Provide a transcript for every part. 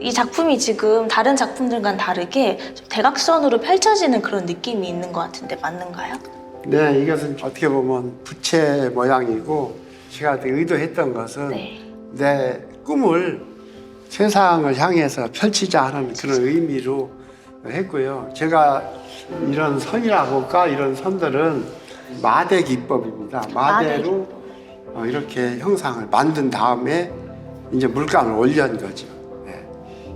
이 작품이 지금 다른 작품들과는 다르게 좀 대각선으로 펼쳐지는 그런 느낌이 있는 것 같은데 맞는가요? 네, 이것은 어떻게 보면 부채 모양이고 제가 의도했던 것은 네. 내 꿈을 세상을 향해서 펼치자 하는 그런 의미로 했고요. 제가 이런 선이라고 할까 이런 선들은 마대 기법입니다. 마대로 어, 이렇게 형상을 만든 다음에 이제 물감을 올린 거죠.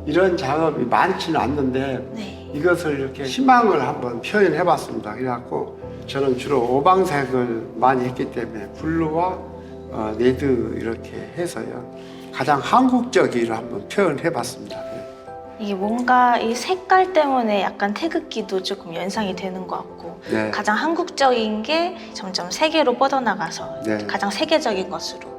네. 이런 작업이 많지는 않는데 네. 이것을 이렇게 희망을 한번 표현해 봤습니다. 그래갖고 저는 주로 오방색을 많이 했기 때문에 블루와 어, 레드 이렇게 해서요. 가장 한국적으로 한번 표현해 봤습니다. 네. 이게 뭔가 이 색깔 때문에 약간 태극기도 조금 연상이 되는 것 같고 네. 가장 한국적인 게 점점 세계로 뻗어나가서 네. 가장 세계적인 것으로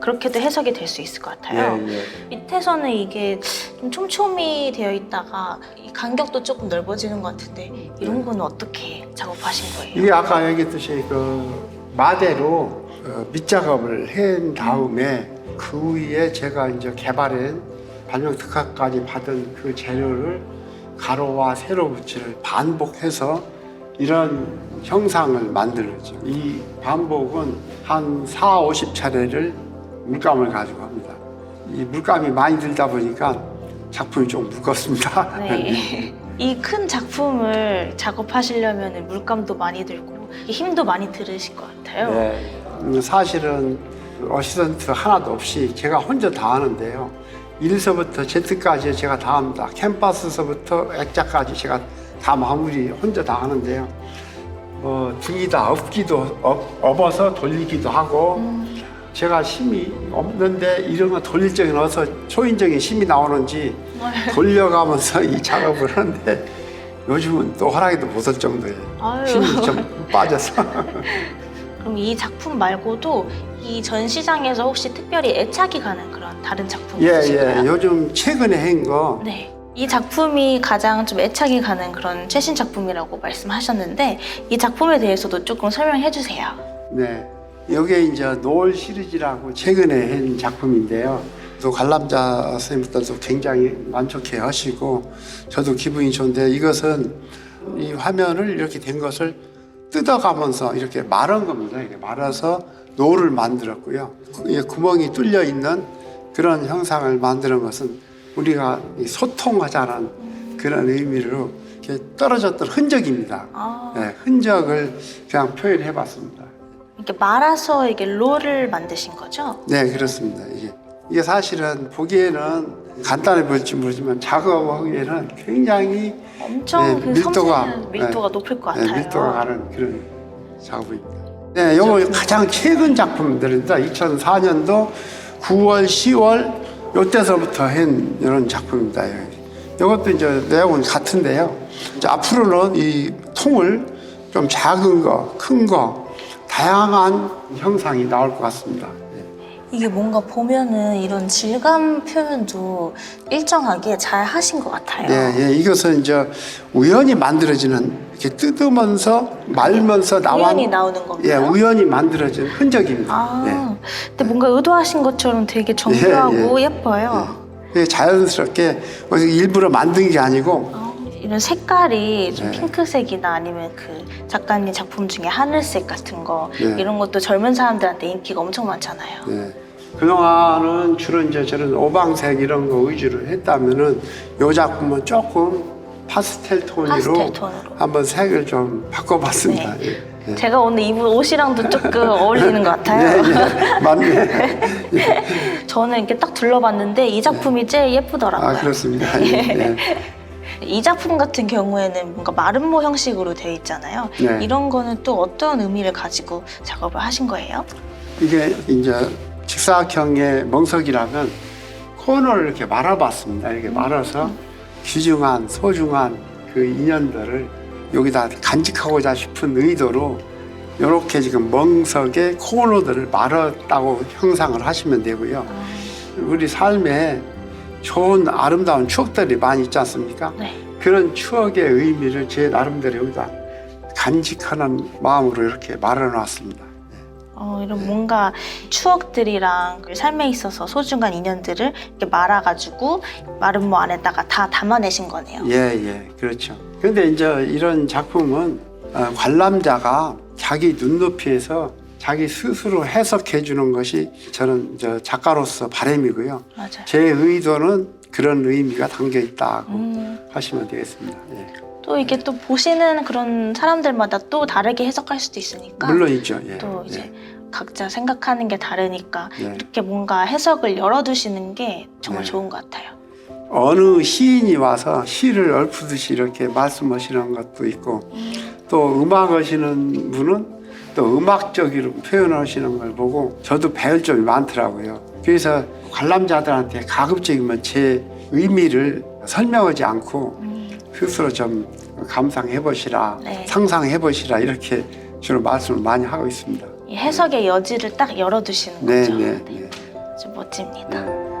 그렇게도 해석이 될 수 있을 것 같아요. 예, 예. 밑에서는 이게 좀 촘촘히 되어 있다가 이 간격도 조금 넓어지는 것 같은데 이런 네. 거는 어떻게 작업하신 거예요? 이게 아까 얘기했듯이 그 마대로 어, 밑작업을 한 다음에 그 위에 제가 이제 개발한 발명 특허까지 받은 그 재료를 가로와 세로 붙이를 반복해서 이런 형상을 만들었죠. 이 반복은 한 4, 50차례를 물감을 가지고 합니다. 이 물감이 많이 들다 보니까 작품이 좀 무겁습니다. 네. 이 큰 작품을 작업하시려면 물감도 많이 들고 힘도 많이 들으실 것 같아요. 네. 음, 사실은 어시스턴트 하나도 없이 제가 혼자 다 하는데요. 1서부터 Z까지 제가 다 합니다. 캠퍼스서부터 액자까지 제가 다 마무리 혼자 다 하는데요. 어, 등이 다 엎기도 엎, 엎어서 돌리기도 하고 음, 제가 힘이 없는데 이런 거 돌릴 적에 넣어서 초인적인 힘이 나오는지 돌려가면서 이 작업을 하는데 요즘은 또 허락에도 못 할 정도예요. 아유. 힘이 좀 빠져서. 그럼 이 작품 말고도 이 전시장에서 혹시 특별히 애착이 가는 그런 다른 작품 예, 있으신가요? 예. 요즘 최근에 한 거, 네. 이 작품이 가장 좀 애착이 가는 그런 최신 작품이라고 말씀하셨는데 이 작품에 대해서도 조금 설명해 주세요. 네. 요게 이제 노을 시리즈라고 최근에 한 작품인데요. 또 관람자 선생님들도 굉장히 만족해 하시고 저도 기분이 좋은데 이것은 이 화면을 이렇게 된 것을 뜯어가면서 이렇게 말은 겁니다. 이렇게 말아서 노를 만들었고요. 이 구멍이 뚫려 있는 그런 형상을 만드는 것은 우리가 이 소통하자는 그런 의미로 이렇게 떨어졌던 흔적입니다. 아, 네, 흔적을 그냥 표현해 봤습니다. 이렇게 말아서 이게 롤을 만드신 거죠? 네, 그렇습니다. 이게, 이게 사실은 보기에는 간단해 보일지 모르지만 작업하기에는 굉장히 엄청 네, 그 밀도가, 섬세한 밀도가 높을 것 네, 같아요. 밀도가 가는 그런 작업입니다. 네, 요거 가장 최근 작품들입니다. 2004년도 9월, 10월 요때서부터 한 이런 작품입니다. 이것도 이제 내용은 같은데요. 이제 앞으로는 이 통을 좀 작은 거, 큰 거, 다양한 형상이 나올 것 같습니다. 네. 이게 뭔가 보면은 이런 질감 표현도 일정하게 잘 하신 것 같아요. 예, 예, 이것은 이제 우연히 만들어지는 이렇게 뜯으면서 말면서 나와 우연히 나오는 예, 건가요? 우연히 만들어진 흔적입니다. 아, 예. 근데 뭔가 의도하신 것처럼 되게 정교하고 예, 예 뻐요. 예, 자연스럽게 어디 일부러 만든 게 아니고 어, 이런 색깔이 좀 네. 핑크색이나 아니면 그 작가님 작품 중에 하늘색 같은 거 네. 이런 것도 젊은 사람들한테 인기가 엄청 많잖아요. 예. 그동안은 주로 이제 저런 오방색 이런 거 위주로 했다면은 요 작품은 조금 파스텔 톤으로 파스텔 톤으로. 한번 색을 좀 바꿔봤습니다. 예. 예. 제가 오늘 입은 옷이랑도 조금 어울리는 것 예, 같아요. 예, 맞네. 저는 이렇게 딱 둘러봤는데 이 작품이 제일 예쁘더라고요. 아, 그렇습니다. 예, 예. 이 작품 같은 경우에는 뭔가 마름모 형식으로 되어 있잖아요. 네. 이런 거는 또 어떤 의미를 가지고 작업을 하신 거예요? 이게 이제 직사각형의 멍석이라면 코너를 이렇게 말아봤습니다. 이렇게 말아서 귀중한 소중한 그 인연들을 여기다 간직하고자 싶은 의도로 이렇게 지금 멍석의 코너들을 말았다고 형상을 하시면 되고요. 우리 삶에 좋은 아름다운 추억들이 많이 있지 않습니까? 네. 그런 추억의 의미를 제 나름대로 여기다 간직하는 마음으로 이렇게 말아놨습니다. 어, 이런 뭔가 추억들이랑 그 삶에 있어서 소중한 인연들을 이렇게 말아가지고 마름모 안에다가 다 담아내신 거네요. 예, 예, 그렇죠. 근데 이제 이런 작품은 어, 관람자가 자기 눈높이에서 자기 스스로 해석해 주는 것이 저는 저 작가로서 바람이고요. 맞아요. 제 의도는 그런 의미가 담겨 있다고 음, 하시면 되겠습니다. 예. 또 이게 또 보시는 그런 사람들마다 또 다르게 해석할 수도 있으니까 물론이죠. 예. 또 이제 각자 생각하는 게 다르니까 예. 예. 이렇게 뭔가 해석을 열어두시는 게 정말 네. 좋은 것 같아요. 어느 시인이 와서 시를 읊듯이 이렇게 말씀하시는 것도 있고 또 음악 하시는 분은 또 음악적으로 표현하시는 걸 보고 저도 배울 점이 많더라고요. 그래서 관람자들한테 가급적이면 제 의미를 설명하지 않고 음, 스스로 좀 감상해 보시라, 네. 상상해 보시라 이렇게 주로 말씀을 많이 하고 있습니다. 이 해석의 여지를 딱 열어두시는 네, 거죠. 네, 네. 아주 멋집니다. 네.